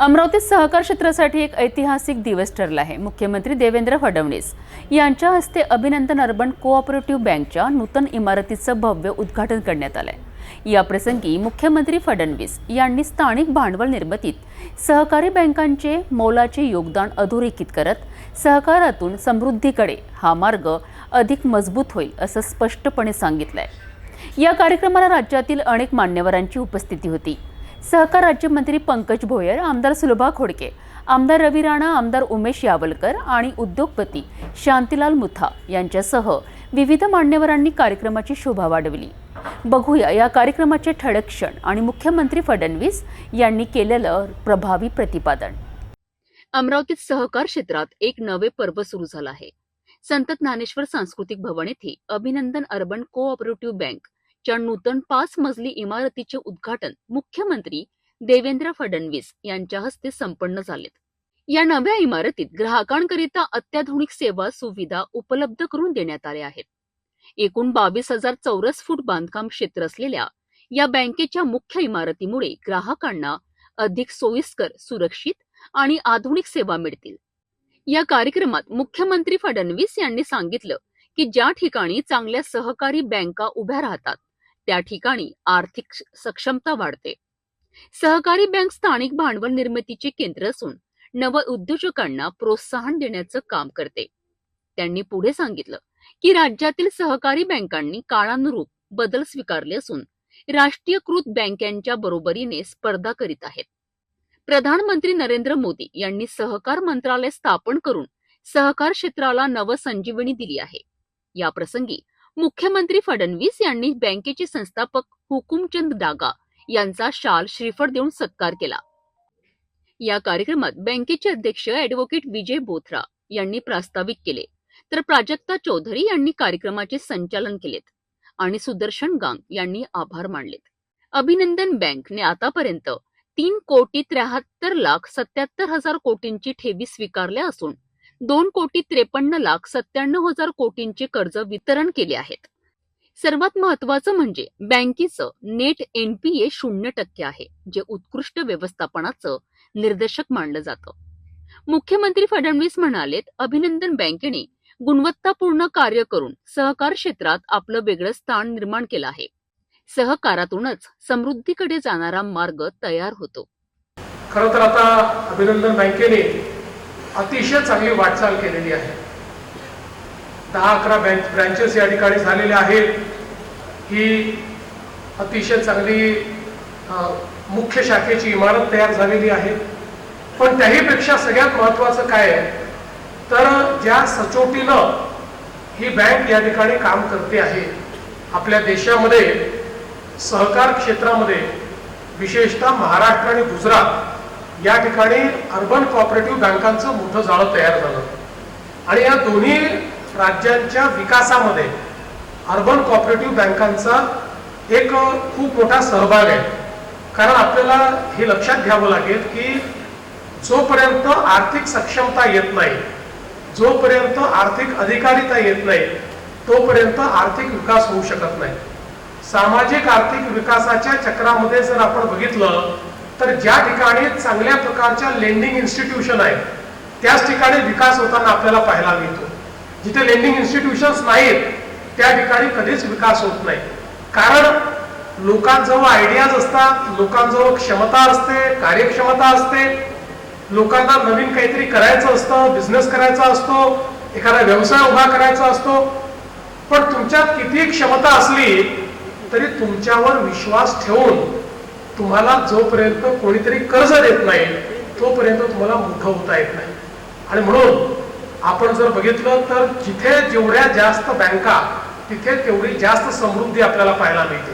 अमरावतीत सहकार क्षेत्रासाठी एक ऐतिहासिक दिवस ठरला आहे. मुख्यमंत्री देवेंद्र फडणवीस यांच्या हस्ते अभिनंदन अर्बन कोऑपरेटिव्ह बँकच्या नूतन इमारतीचं भव्य उद्घाटन करण्यात आलंय. या प्रसंगी मुख्यमंत्री फडणवीस यांनी स्थानिक भांडवल निर्मितीत सहकारी बँकांचे मोलाचे योगदान अधोरेखित करत सहकारातून समृद्धीकडे हा मार्ग अधिक मजबूत होईल असं स्पष्टपणे सांगितलंय. या कार्यक्रमाला राज्यातील अनेक मान्यवरांची उपस्थिती होती. सहकार राज्यमंत्री पंकज भोयर आमदार सुलभा खोडके आमदार रवी राणा आमदार उमेश यावलकर आणि उद्योगपती शांतीलाल मुथा यांच्यासह विविध मान्यवरांनी कार्यक्रमाची शोभा वाढवली. बघूया या कार्यक्रमाचे ठळक क्षण आणि मुख्यमंत्री फडणवीस यांनी केलेलं प्रभावी प्रतिपादन. अमरावतीत सहकार क्षेत्रात एक नवे पर्व सुरू झालं आहे. संत ज्ञानेश्वर सांस्कृतिक भवन येथे अभिनंदन अर्बन कोऑपरेटिव्ह बँक च्या नूतन पाच मजली इमारतीचे उद्घाटन मुख्यमंत्री देवेंद्र फडणवीस यांच्या हस्ते संपन्न झालेत या नव्या इमारतीत ग्राहकांकरिता अत्याधुनिक सेवा सुविधा उपलब्ध करून देण्यात आल्या आहेत. एकूण बावीस हजार चौरस फूट बांधकाम क्षेत्र असलेल्या या बँकेच्या मुख्य इमारतीमुळे ग्राहकांना अधिक सोयीस्कर सुरक्षित आणि आधुनिक सेवा मिळतील. या कार्यक्रमात मुख्यमंत्री फडणवीस यांनी सांगितलं की ज्या ठिकाणी चांगल्या सहकारी बँका उभ्या राहतात त्या ठिकाणी आर्थिक सक्षमता वाढते. सहकारी बँक स्थानिक भांडवल निर्मितीचे केंद्र असून नव उद्योजकांना प्रोत्साहन देण्याचं काम करते. त्यांनी पुढे सांगितलं की राज्यातील सहकारी बँकांनी काळानुरूप बदल स्वीकारले असून राष्ट्रीयकृत बँकांच्या बरोबरीने स्पर्धा करीत आहेत. प्रधानमंत्री नरेंद्र मोदी यांनी सहकार मंत्रालय स्थापन करून सहकार क्षेत्राला नवसंजीवनी दिली आहे. याप्रसंगी मुख्यमंत्री फडणवीस यांनी बँकेचे संस्थापक हुकुमचंद डागा यांचा शाल श्रीफळ देऊन सत्कार केला. या कार्यक्रमात बँकेचे अध्यक्ष ऍडव्होकेट विजय बोथरा यांनी प्रास्ताविक केले. तर प्राजक्ता चौधरी यांनी कार्यक्रमाचे संचालन केलेत आणि सुदर्शन गांग यांनी आभार मानलेत. अभिनंदन बँकने आतापर्यंत तीन कोटी त्र्याहत्तर लाख सत्याहत्तर हजार कोटींची ठेवी स्वीकारल्या असून दोन कोटी त्रेपन्न लाख सत्त्याण्णव हजार कोटींचे कर्ज वितरण केले आहेत. सर्वात महत्वाचं म्हणजे बँकेचं नेट एनपीए शून्य टक्के आहे जे उत्कृष्ट व्यवस्थापनाचं निर्देशक मानलं जातं. मुख्यमंत्री फडणवीस म्हणालेत अभिनंदन बँकेने गुणवत्तापूर्ण कार्य करून सहकार क्षेत्रात आपलं वेगळं स्थान निर्माण केलं आहे. सहकारातूनच समृद्धीकडे जाणारा मार्ग तयार होतो. खरं तर आता अभिनंदन बँकेने अतिशय चांगली वाटचाल केलेली आहे. दहा अकरा बँक ब्रँचेस या ठिकाणी झालेल्या आहेत. ही अतिशय चांगली मुख्य शाखेची इमारत तयार झालेली आहे. पण त्याहीपेक्षा सगळ्यात महत्त्वाचं काय आहे? तर ज्या सचोटीनं ही बँक या ठिकाणी काम करते आहे आपल्या देशामध्ये सहकार क्षेत्रामध्ये विशेषतः महाराष्ट्र आणि गुजरात या ठिकाणी अर्बन कॉपरेटिव्ह बँकांचं मोठं जाळं तयार झालं. आणि या दोन्ही राज्यांच्या विकासामध्ये अर्बन कॉपरेटिव्ह बँकांचा एक खूप मोठा सहभाग आहे. कारण आपल्याला हे लक्षात घ्यावं लागेल की जोपर्यंत आर्थिक सक्षमता येत नाही जोपर्यंत आर्थिक अधिकारिता येत नाही तोपर्यंत आर्थिक विकास होऊ शकत नाही. सामाजिक आर्थिक विकासाच्या चक्रामध्ये जर आपण बघितलं तर ज्या ठिकाणी चांगल्या प्रकारच्या लेंडिंग इन्स्टिट्यूशन आहेत त्याच ठिकाणी विकास होताना आपल्याला पाहायला मिळतो. जिथे लेंडिंग इन्स्टिट्यूशन्स नाहीत त्या ठिकाणी कधीच विकास होत नाही. कारण लोकांजवळ आयडियाज असतात लोकांजवळ क्षमता असते कार्यक्षमता असते. लोकांना नवीन काहीतरी करायचं असतं बिझनेस करायचा असतो एखादा व्यवसाय उभा करायचा असतो. पण तुमच्यात किती क्षमता असली तरी तुमच्यावर विश्वास ठेवून तुम्हाला जोपर्यंत कोणीतरी कर्ज देत नाही तोपर्यंत तुम्हाला मोठं होता येत नाही. आणि म्हणून आपण जर बघितलं तर जिथे जेवढ्या जास्त बँका तिथे तेवढी जास्त समृद्धी आपल्याला पाहायला मिळते.